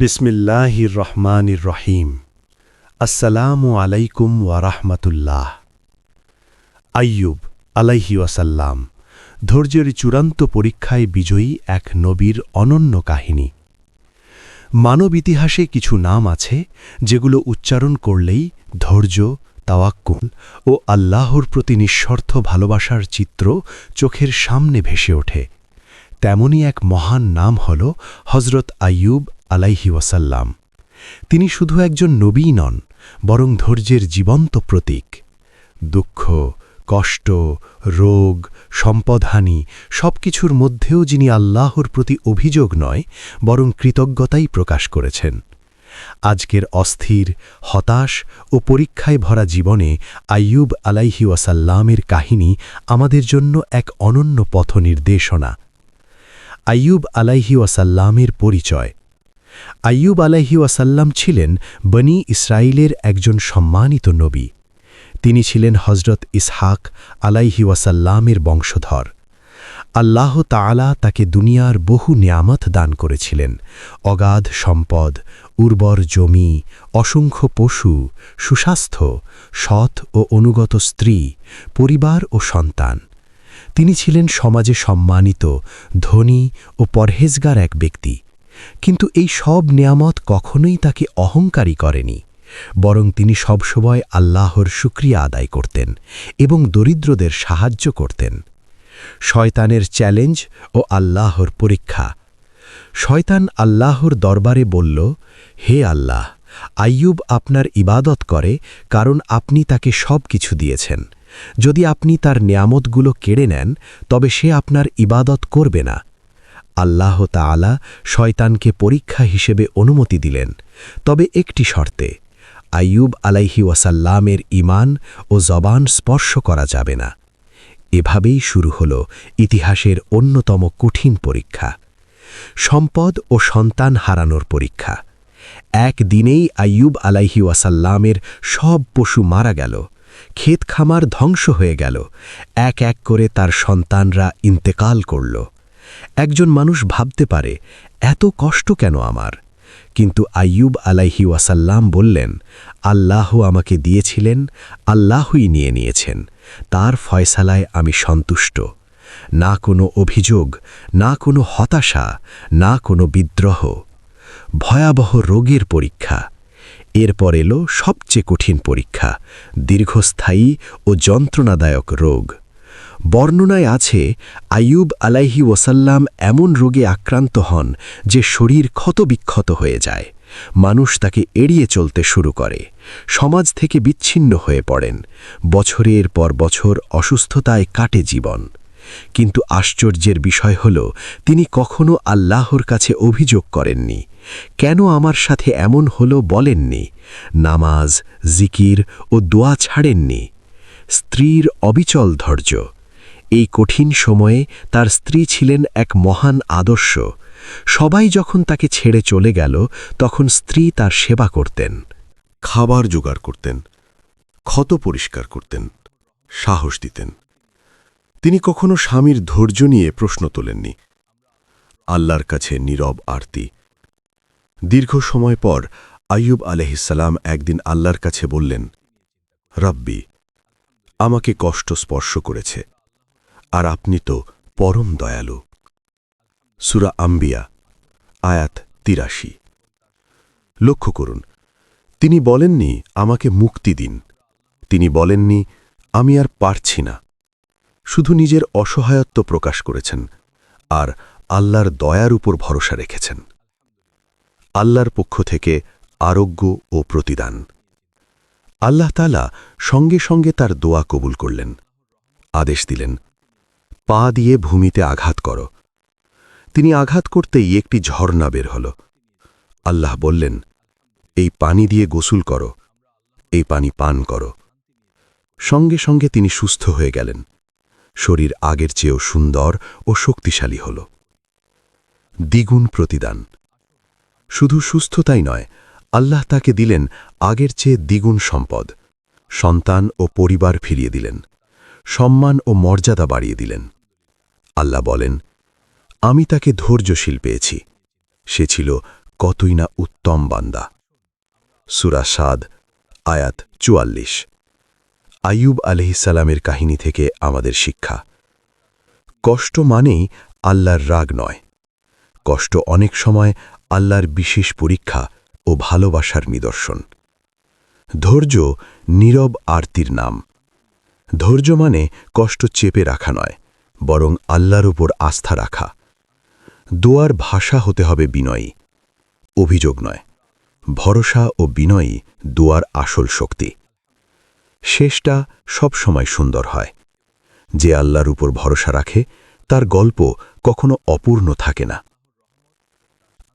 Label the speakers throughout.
Speaker 1: বিসমিল্লাহির রহমানির রহিম আসসালামু আলাইকুম ওয়ারাহমাতুল্লাহ আইয়ুব আলাইহি ওয়াসাল্লাম, ধৈর্যের চূড়ান্ত পরীক্ষায় বিজয়ী এক নবীর অনন্য কাহিনী। মানব ইতিহাসে কিছু নাম আছে যেগুলো উচ্চারণ করলেই ধৈর্য, তাওয়াক্কুল ও আল্লাহর প্রতি নিঃস্বার্থ ভালোবাসার চিত্র চোখের সামনে ভেসে ওঠে। তেমনি এক মহান নাম হল হজরত আইয়ুব আলাইহি ওয়াসাল্লাম। তিনি শুধু একজন নবী নন, বরং ধৈর্যের জীবন্ত প্রতীক। দুঃখ, কষ্ট, রোগ, সম্পদহানি সব কিছুর মধ্যেও যিনি আল্লাহর প্রতি অভিযোগ নয়, বরং কৃতজ্ঞতাই প্রকাশ করেছেন। আজকের অস্থির, হতাশ ও পরীক্ষায় ভরা জীবনে আইয়ুব আলাইহি ওয়াসাল্লামের কাহিনী আমাদের জন্য এক অনন্য পথ নির্দেশনা আইয়ুব আলাইহি ওয়াসাল্লামের পরিচয়। আইয়ুব আলাইহি ওয়াসাল্লাম ছিলেন বনি ইসরায়েলের একজন সম্মানিত নবী। তিনি ছিলেন হজরত ইসহাক আলাইহি ওয়াসাল্লামের বংশধর। আল্লাহ তাআলা তাকে দুনিয়ার বহু নিয়ামত দান করেছিলেন। অগাধ সম্পদ, উর্বর জমি, অসংখ্য পশু, সুস্বাস্থ্য, সৎ ও অনুগত স্ত্রী, পরিবার ও সন্তান। তিনি ছিলেন সমাজে সম্মানিত, ধনী ও পরহেজগার এক ব্যক্তি। কিন্তু এই সব নিয়ামত কখনোই তাকে অহংকারী করেনি, বরং তিনি সবসময় আল্লাহর শুক্রিয়া আদায় করতেন এবং দরিদ্রদের সাহায্য করতেন। শয়তানের চ্যালেঞ্জ ও আল্লাহর পরীক্ষা। শয়তান আল্লাহর দরবারে বলল, হে আল্লাহ, আইয়ুব আপনার ইবাদত করে কারণ আপনি তাকে সব কিছু দিয়েছেন। যদি আপনি তার নিয়ামতগুলো কেড়ে নেন, তবে সে আপনার ইবাদত করবে না। আল্লাহ তাআলা শয়তানকে পরীক্ষা হিসেবে অনুমতি দিলেন। তবে একটি শর্তে, আইয়ুব আলাইহি ওয়াসাল্লামের ইমান ও জবান স্পর্শ করা যাবে না। এভাবেই শুরু হল ইতিহাসের অন্যতম কঠিন পরীক্ষা। সম্পদ ও সন্তান হারানোর পরীক্ষা। একদিনেই আইয়ুব আলাইহি ওয়াসাল্লামের সব পশু মারা গেল। ক্ষেত খামার ধ্বংস হয়ে গেল। এক এক করে তার সন্তানরা ইন্তেকাল করল। একজন মানুষ ভাবতে পারে, এত কষ্ট কেন আমার? কিন্তু আইয়ুব আলাইহি ওয়াসাল্লাম বললেন, আল্লাহ আমাকে দিয়েছিলেন, আল্লাহই নিয়ে নিয়েছেন। তার ফয়সালায় আমি সন্তুষ্ট। না কোনো অভিযোগ, না কোনো হতাশা, না কোনো বিদ্রোহ। ভয়াবহ রোগের পরীক্ষা। এরপর এলো সবচেয়ে কঠিন পরীক্ষা, দীর্ঘস্থায়ী ও যন্ত্রণাদায়ক রোগ। বর্ণনায় আছে, আইয়ুব আলাইহি ওসাল্লাম এমন রোগে আক্রান্ত হন যে শরীর ক্ষতবিক্ষত হয়ে যায়। মানুষ তাকে এড়িয়ে চলতে শুরু করে। সমাজ থেকে বিচ্ছিন্ন হয়ে পড়েন। বছরের পর বছর অসুস্থতায় কাটে জীবন। কিন্তু আশ্চর্যের বিষয় হল, তিনি কখনো আল্লাহর কাছে অভিযোগ করেননি। কেন আমার সাথে এমন হল বলেননি? নামাজ, জিকির ও দোয়া ছাড়েননি। স্ত্রীর অবিচল ধৈর্য। এই কঠিন সময়ে তার স্ত্রী ছিলেন এক মহান আদর্শ। সবাই যখন তাকে ছেড়ে চলে গেল, তখন স্ত্রী তার সেবা করতেন।
Speaker 2: খাবার জোগাড় করতেন। ক্ষত পরিষ্কার করতেন। সাহস দিতেন। তিনি কখনো স্বামীর ধৈর্য নিয়ে প্রশ্ন তোলেননি। আল্লাহর কাছে নীরব আরতি। দীর্ঘ সময় পর আইয়ুব আলহিসাল্লাম একদিন আল্লাহর কাছে বললেন, রব্বি, আমাকে কষ্ট স্পর্শ করেছে, আর আপনি তো পরম দয়ালু। সুরা আম্বিয়া, আয়াত তিরাশি। লক্ষ্য করুন, তিনি বলেননি, আমাকে মুক্তি দিন। তিনি বলেননি, আমি আর পারছি না। শুধু নিজের অসহায়ত্ব প্রকাশ করেছেন আর আল্লাহর দয়ার উপর ভরসা রেখেছেন। আল্লাহর পক্ষ থেকে আরোগ্য ও প্রতিদান। আল্লাহ তালা সঙ্গে সঙ্গে তার দোয়া কবুল করলেন। আদেশ দিলেন, পা দিয়ে ভূমিতে আঘাত কর। তিনি আঘাত করতেই একটি ঝর্ণা বের হল। আল্লাহ বললেন, এই পানি দিয়ে গোসল করো, এই পানি পান করো। সঙ্গে সঙ্গে তিনি সুস্থ হয়ে গেলেন। শরীর আগের চেয়েও সুন্দর ও শক্তিশালী হল। দ্বিগুণ প্রতিদান। শুধু সুস্থতাই নয়, আল্লাহ তাকে দিলেন আগের চেয়ে দ্বিগুণ সম্পদ। সন্তান ও পরিবার ফিরিয়ে দিলেন। সম্মান ও মর্যাদা বাড়িয়ে দিলেন। আল্লাহ বলেন, আমি তাকে ধৈর্যশীল পেয়েছি। সে ছিল কতই না উত্তম বান্দা। সুরা সাদ, আয়াত চুয়াল্লিশ। আইয়ুব আলহিসাল্লামের কাহিনী থেকে আমাদের শিক্ষা। কষ্ট মানেই আল্লাহর রাগ নয়। কষ্ট অনেক সময় আল্লাহর বিশেষ পরীক্ষা ও ভালোবাসার নিদর্শন। ধৈর্য নীরব আরতির নাম। ধৈর্য মানে কষ্ট চেপে রাখা নয়, বরং আল্লাহর উপর আস্থা রাখা। দোয়ার ভাষা হতে হবে বিনয়ী। অভিযোগ নয়, ভরসা ও বিনয়ী দোয়ার আসল শক্তি। শেষটা সবসময় সুন্দর হয়। যে আল্লাহর উপর ভরসা রাখে, তার গল্প কখনো অপূর্ণ থাকে না।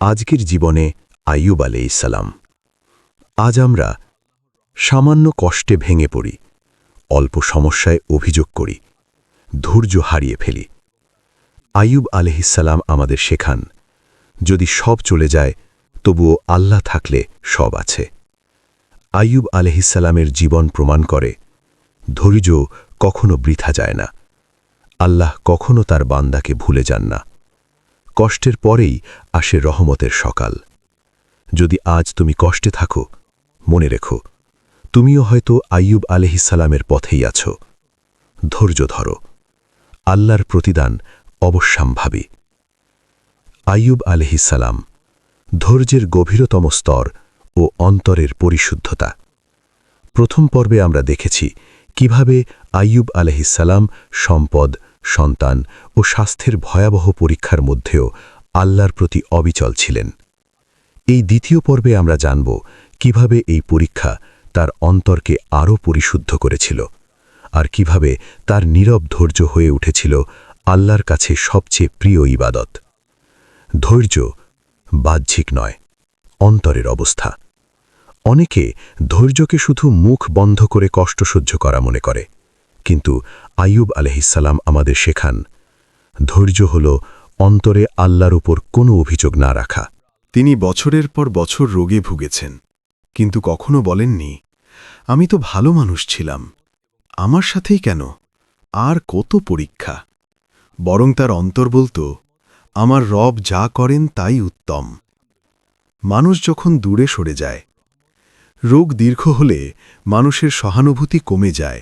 Speaker 2: আজকের জীবনে আইয়ুব আলে ইসালাম আজ আমরা সামান্য কষ্টে ভেঙে পড়ি, অল্প সমস্যায় অভিযোগ করি, ধৈর্য হারিয়ে ফেলি। আইয়ুব আলহিসাল্লাম আমাদের শেখান, যদি সব চলে যায়, তবুও আল্লাহ থাকলে সব আছে। আইয়ুব আলহিসাল্লামের জীবন প্রমাণ করে, ধৈর্য কখনো বৃথা যায় না। আল্লাহ কখনো তার বান্দাকে ভুলে যান না। কষ্টের পরেই আসে রহমতের সকাল। যদি আজ তুমি কষ্টে থাকো, মনে রেখো, তুমিও হয়তো আইয়ুব আলহিসাল্লামের পথেই আছো। ধৈর্য ধরো। আল্লাহর প্রতিদান অবশ্যম্ভাবী। আইয়ুব আলহিসাল্লাম ধৈর্যের গভীরতম স্তর ও অন্তরের পরিশুদ্ধতা। প্রথম পর্বে আমরা দেখেছি কীভাবে আইয়ুব আলহিসাল্লাম সম্পদ, সন্তান ও স্বাস্থ্যের ভয়াবহ পরীক্ষার মধ্যেও আল্লাহর প্রতি অবিচল ছিলেন। এই দ্বিতীয় পর্বে আমরা জানব কীভাবে এই পরীক্ষা তার অন্তরকে আরও পরিশুদ্ধ করেছিল আর কীভাবে তার নীরব ধৈর্য হয়ে উঠেছিল আল্লাহর কাছে সবচেয়ে প্রিয় ইবাদত। ধৈর্য বাহ্যিক নয় অন্তরের অবস্থা। অনেকে ধৈর্যকে শুধু মুখ বন্ধ করে কষ্ট সহ্য করা মনে করে। কিন্তু আইয়ুব আলহিসাল্লাম আমাদের শেখান, ধৈর্য হল অন্তরে আল্লাহর উপর কোনো অভিযোগ না রাখা।
Speaker 3: তিনি বছরের পর বছর রোগে ভুগেছেন, কিন্তু কখনো বলেননি, আমি তো ভালো মানুষ ছিলাম, আমার সাথেই কেন? আর কত পরীক্ষা? বরং তার অন্তর বলত আমার রব যা করেন তাই উত্তম। মানুষ যখন দূরে সরে যায়, রোগ দীর্ঘ হলে মানুষের সহানুভূতি কমে যায়।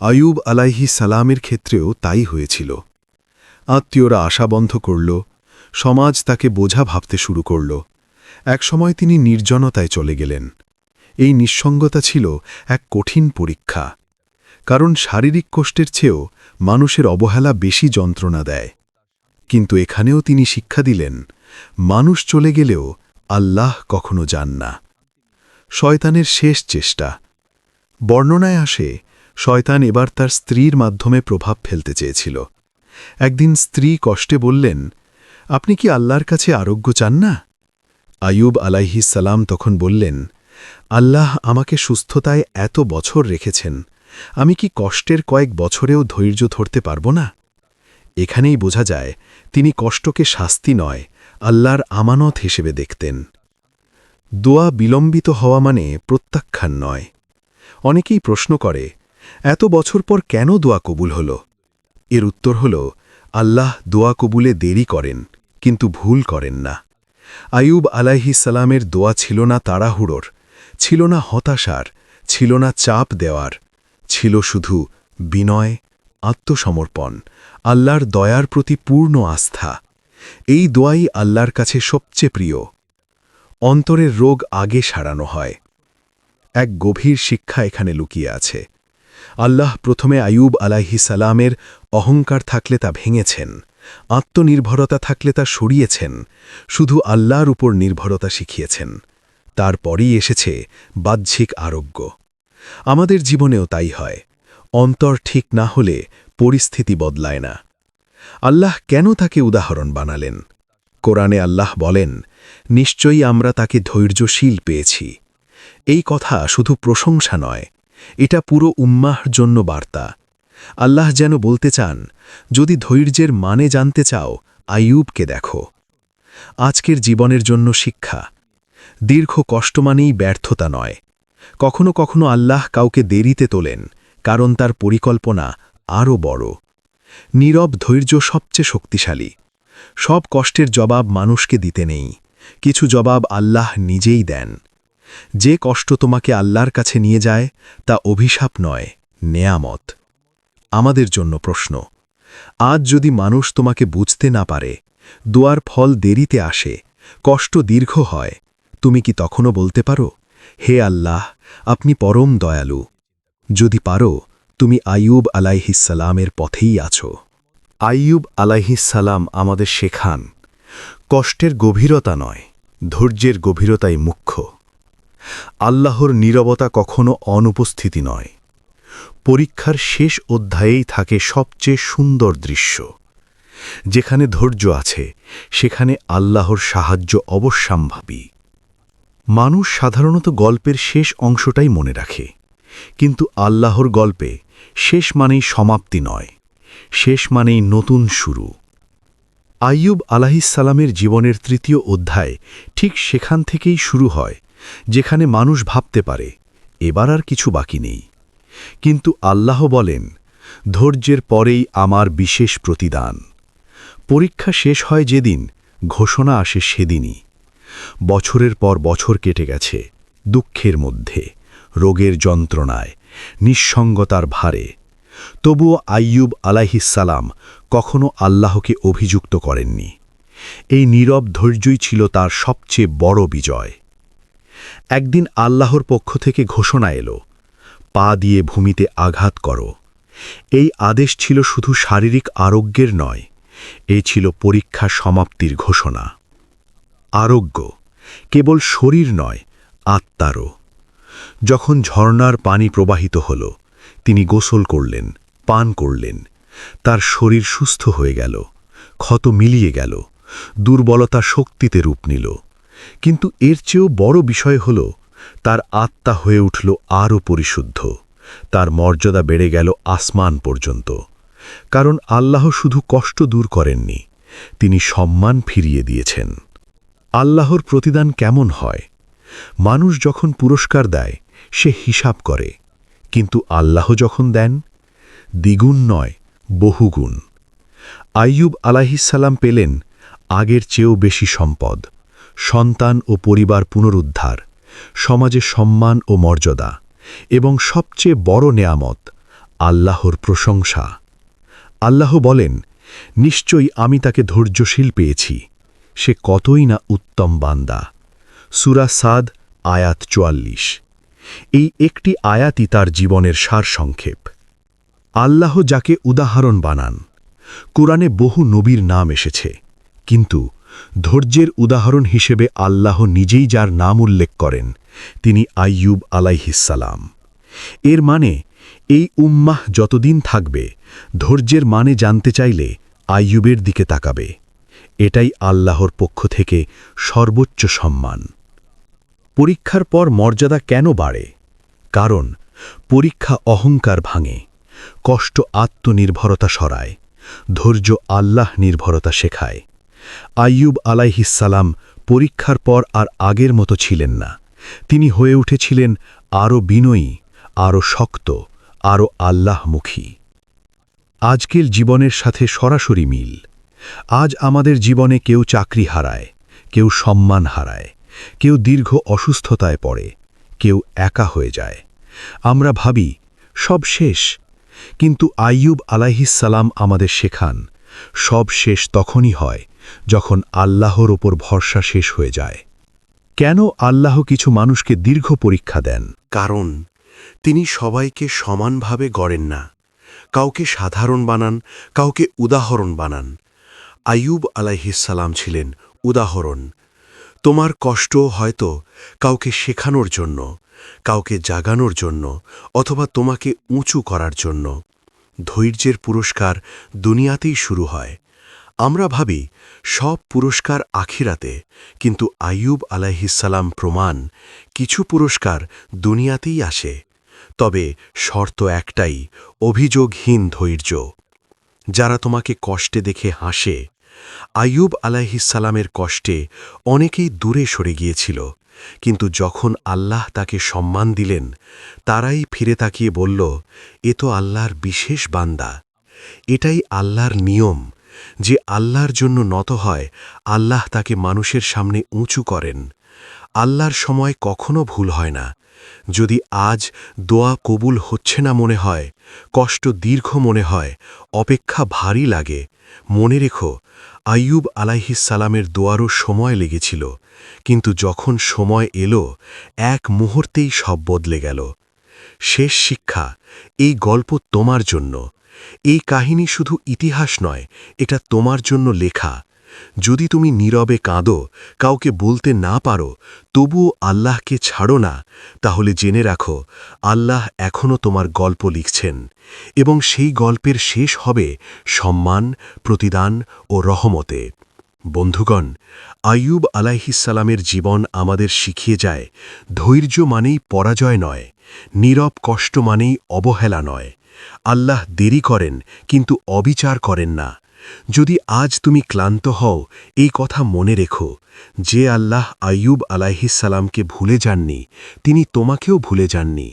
Speaker 3: আয়ুব আলাইহি সালামের ক্ষেত্রেও তাই হয়েছিল। আত্মীয়রা আশা বন্ধ করল, সমাজ তাকে বোঝা ভাবতে শুরু করল। একসময় তিনি নির্জনতায় চলে গেলেন। এই নিঃসঙ্গতা ছিল এক কঠিন পরীক্ষা, কারণ শারীরিক কষ্টের চেয়েও মানুষের অবহেলা বেশি যন্ত্রণা দেয়। কিন্তু এখানেও তিনি শিক্ষা দিলেন, মানুষ চলে গেলেও আল্লাহ কখনো যান না। শয়তানের শেষ চেষ্টা। বর্ণনায় আসে, শয়তান এবার তার স্ত্রীর মাধ্যমে প্রভাব ফেলতে চেয়েছিল। একদিন স্ত্রী কষ্টে বললেন, আপনি কি আল্লাহর কাছে আরোগ্য চান না? আয়ুব আলাইহিস সালাম তখন বললেন, আল্লাহ আমাকে সুস্থতায় এত বছর রেখেছেন, আমি কি কষ্টের কয়েক বছরেও ধৈর্য ধরতে পারব না? এখানেই বোঝা যায়, তিনি কষ্টকে শাস্তি নয় আল্লাহর আমানত হিসেবে দেখতেন। দোয়া বিলম্বিত হওয়া মানে প্রত্যাখ্যান নয়। অনেকেই প্রশ্ন করে, এত বছর পর কেন দোয়া কবুল হল? এর উত্তর হল, আল্লাহ দোয়া কবুলে দেরি করেন, কিন্তু ভুল করেন না। আয়ুব আলাইহি সালামের দোয়া ছিল না তাড়াহুড়োর, ছিল না হতাশার, ছিল না চাপ দেওয়ার, ছিল শুধু বিনয়, আত্মসমর্পণ, আল্লাহর দয়ার প্রতি পূর্ণ আস্থা। এই দোয়াই আল্লাহর কাছে সবচেয়ে প্রিয়। অন্তরের রোগ আগে সারানো হয়। এক গভীর শিক্ষা এখানে লুকিয়ে আছে। আল্লাহ প্রথমে আয়ুব আলাইহি সালামের অহংকার থাকলে তা ভেঙেছেন, আত্মনির্ভরতা থাকলে তা সরিয়েছেন, শুধু আল্লাহর উপর নির্ভরতা শিখিয়েছেন। তারপরই এসেছে বাহ্যিক আরোগ্য। আমাদের জীবনেও তাই হয়। অন্তর ঠিক না হলে পরিস্থিতি বদলায় না। আল্লাহ কেন তাকে উদাহরণ বানালেন? কোরআনে আল্লাহ বলেন, নিশ্চয়ই আমরা তাকে ধৈর্যশীল পেয়েছি। এই কথা শুধু প্রশংসা নয়, এটা পুরো উম্মাহর জন্য বার্তা। আল্লাহ যেন বলতে চান, যদি ধৈর্যের মানে জানতে চাও, আইয়ুবকে দেখো। আজকের জীবনের জন্য শিক্ষা। দীর্ঘ কষ্ট মানেই ব্যর্থতা নয়। কখনো কখনো আল্লাহ কাউকে দেরিতে তোলেন, কারণ তার পরিকল্পনা আরও বড়। নীরব ধৈর্য সবচেয়ে শক্তিশালী। সব কষ্টের জবাব মানুষকে দিতে নেই, কিছু জবাব আল্লাহ নিজেই দেন। যে কষ্ট তোমাকে আল্লাহর কাছে নিয়ে যায়, তা অভিশাপ নয়, নেয়ামত। আমাদের জন্য প্রশ্ন, আজ যদি মানুষ তোমাকে বুঝতে না পারে, দোয়ার ফল দেরিতে আসে, কষ্ট দীর্ঘ হয়, তুমি কি তখনও বলতে পারো, হে আল্লাহ, আপনি পরম দয়ালু। যদি পারো তুমি আইয়ুব আলাইহিসালামের পথেই আছো। আইয়ুব আলাইহিসালাম আমাদের শেখান, কষ্টের গভীরতা নয়, ধৈর্যের গভীরতাই মুখ্য। আল্লাহর নীরবতা কখনো অনুপস্থিতি নয়। পরীক্ষার শেষ অধ্যায়েই থাকে সবচেয়ে সুন্দর দৃশ্য। যেখানে ধৈর্য আছে, সেখানে আল্লাহর সাহায্য অবশ্যম্ভাবী। মানুষ সাধারণত গল্পের শেষ অংশটাই মনে রাখে। কিন্তু আল্লাহর গল্পে শেষ মানেই সমাপ্তি নয়, শেষ মানেই নতুন শুরু। আইয়ুব আলাহিসাল্লামের জীবনের তৃতীয় অধ্যায় ঠিক সেখান থেকেই শুরু হয়, যেখানে মানুষ ভাবতে পারে, এবার আর কিছু বাকি নেই। কিন্তু আল্লাহ বলেন, ধৈর্যের পরেই আমার বিশেষ প্রতিদান। পরীক্ষা শেষ হয় যেদিন, ঘোষণা আসে সেদিনই। বছরের পর বছর কেটে গেছে, দুঃখের মধ্যে। রোগের যন্ত্রণায়, নিঃসঙ্গতার ভারে। তবুও আইয়ুব আলাইহিসালাম কখনো আল্লাহকে অভিযুক্ত করেননি। এই নীরব ধৈর্যই ছিল তার সবচেয়ে বড় বিজয়। একদিন আল্লাহর পক্ষ থেকে ঘোষণা এলো, পা দিয়ে ভূমিতে আঘাত করো। এই আদেশ ছিল শুধু শারীরিক আরোগ্যের নয়, এ ছিল পরীক্ষা সমাপ্তির ঘোষণা। আরোগ্য কেবল শরীর নয়, আত্মারও। যখন ঝর্ণার পানি প্রবাহিত হল, তিনি গোসল করলেন, পান করলেন। তার শরীর সুস্থ হয়ে গেল, ক্ষত মিলিয়ে গেল, দুর্বলতা শক্তিতে রূপ নিল। কিন্তু এর চেয়েও বড় বিষয় হল, তার আত্মা হয়ে উঠল আরও পরিশুদ্ধ। তার মর্যাদা বেড়ে গেল আসমান পর্যন্ত। কারণ আল্লাহ শুধু কষ্ট দূর করেননি, তিনি সম্মান ফিরিয়ে দিয়েছেন। আল্লাহর প্রতিদান কেমন হয়? মানুষ যখন পুরস্কার দেয় সে হিসাব করে। কিন্তু আল্লাহ যখন দেন, দ্বিগুণ নয়, বহুগুণ। আইয়ুব আলাহিসাল্লাম পেলেন আগের চেয়েও বেশি সম্পদ, সন্তান ও পরিবার পুনরুদ্ধার, সমাজে সম্মান ও মর্যাদা, এবং সবচেয়ে বড় নেয়ামত, আল্লাহর প্রশংসা। আল্লাহ বলেন, নিশ্চয়ই আমি তাকে ধৈর্যশীল পেয়েছি। সে কতই না উত্তম বান্দা। সুরা সাদ, আয়াত চুয়াল্লিশ। এই একটি আয়াতই তার জীবনের সারসংক্ষেপ। আল্লাহ যাকে উদাহরণ বানান, কোরআনে বহু নবীর নাম এসেছে, কিন্তু ধৈর্যের উদাহরণ হিসেবে আল্লাহ নিজেই যার নাম উল্লেখ করেন, তিনি আইয়ুব আলাইহিসালাম এর মানে এই উম্মাহ যতদিন থাকবে, ধৈর্যের মানে জানতে চাইলে আইয়ুবের দিকে তাকাবে। এটাই আল্লাহর পক্ষ থেকে সর্বোচ্চ সম্মান। পরীক্ষার পর মর্যাদা কেন বাড়ে? কারণ, পরীক্ষা অহংকার ভাঙে, কষ্ট আত্মনির্ভরতা সরায়, ধৈর্য আল্লাহ নির্ভরতা শেখায়। আইয়ুব আলাইহিসালাম পরীক্ষার পর আর আগের মতো ছিলেন না। তিনি হয়ে উঠেছিলেন আরও বিনয়ী, আরও শক্ত, আরও আল্লাহমুখী। আজকের জীবনের সাথে সরাসরি মিল। আজ আমাদের জীবনে কেউ চাকরি হারায়, কেউ সম্মান হারায় কেউ দীর্ঘ অসুস্থতায় পড়ে, কেউ একা হয়ে যায়। আমরা ভাবি, সব শেষ। কিন্তু আইয়ুব আলাইহিসালাম আমাদের শেখান, সব শেষ তখনই হয় যখন আল্লাহর ওপর ভরসা শেষ হয়ে যায়। কেন আল্লাহ কিছু মানুষকে দীর্ঘ পরীক্ষা দেন?
Speaker 2: কারণ, তিনি সবাইকে সমানভাবে গড়েন না। কাউকে সাধারণ বানান, কাউকে উদাহরণ বানান। আইয়ুব আলাইহিসালাম ছিলেন উদাহরণ। তোমার কষ্ট হয়তো কাউকে শেখানোর জন্য, কাউকে জাগানোর জন্য, অথবা তোমাকে উঁচু করার জন্য। ধৈর্যের পুরস্কার দুনিয়াতেই শুরু হয়। আমরা ভাবি, সব পুরস্কার আখিরাতে, কিন্তু আইয়ুব আলাইহিসালাম প্রমাণ, কিছু পুরস্কার দুনিয়াতেই আসে। তবে শর্ত একটাই, অভিযোগহীন ধৈর্য। যারা তোমাকে কষ্টে দেখে হাসে আইয়ুব আলাইহিসালামের কষ্টে অনেকেই দূরে সরে গিয়েছিল, কিন্তু যখন আল্লাহ তাকে সম্মান দিলেন, তারাই ফিরে তাকিয়ে বলল, এ তো আল্লাহর বিশেষ বান্দা। এটাই আল্লাহর নিয়ম যে আল্লাহর জন্য নত হয়, আল্লাহ তাকে মানুষের সামনে উঁচু করেন। আল্লাহর সময় কখনো ভুল হয় না। যদি আজ দোয়া কবুল হচ্ছে না মনে হয়, কষ্ট দীর্ঘ মনে হয়, অপেক্ষা ভারী লাগে, মনে রেখো আইয়ুব আলাইহিসালামের দোয়ারও সময় লেগেছিল, কিন্তু যখন সময় এলো, এক মুহূর্তেই সব বদলে গেল। শেষ শিক্ষা, এই গল্প তোমার জন্য। এই কাহিনী শুধু ইতিহাস নয়, এটা তোমার জন্য লেখা। যদি তুমি নীরবে কাঁদো, কাউকে বলতে না পারো, তবুও আল্লাহকে ছাড়ো না, তাহলে জেনে রাখো, আল্লাহ এখনও তোমার গল্প লিখছেন, এবং সেই গল্পের শেষ হবে সম্মান, প্রতিদান ও রহমতে। বন্ধুগণ, আইয়ুব আলাইহিসালামের জীবন আমাদের শিখিয়ে যায়, ধৈর্য মানেই পরাজয় নয়, নীরব কষ্ট মানেই অবহেলা নয়। আল্লাহ দেরি করেন, কিন্তু অবিচার করেন না। যদি আজ তুমি ক্লান্ত হও, এই কথা মনে রেখো, যে আল্লাহ আইয়ুব আলাইহিসালামকে ভুলে যাননি, তিনি তোমাকেও ভুলে যাননি।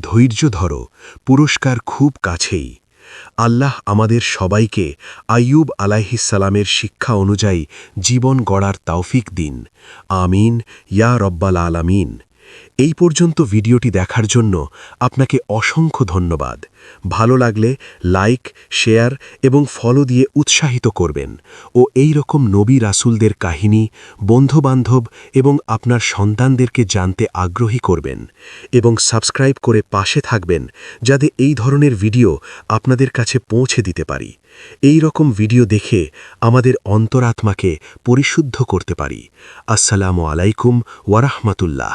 Speaker 2: ধৈর্য ধরো, পুরস্কার খুব কাছেই। আল্লাহ আমাদের সবাইকে আইয়ুব আলাইহিসালামের শিক্ষা অনুযায়ী জীবন গড়ার তাওফিক দিন। আমিন, ইয়া রব্বাল আলামিন। এই পর্যন্ত ভিডিওটি দেখার জন্য আপনাকে অসংখ্য ধন্যবাদ। ভালো লাগলে লাইক, শেয়ার এবং ফলো দিয়ে উৎসাহিত করবেন ও এই রকম নবী রাসুলদের কাহিনী, বন্ধুবান্ধব এবং আপনার সন্তানদেরকে জানতে আগ্রহী করবেন এবং সাবস্ক্রাইব করে পাশে থাকবেন যাতে এই ধরনের ভিডিও আপনাদের কাছে পৌঁছে দিতে পারি। এই রকম ভিডিও দেখে আমাদের অন্তরাত্মাকে পরিশুদ্ধ করতে পারি। আসসালামু আলাইকুম ওয়ারাহমাতুল্লাহ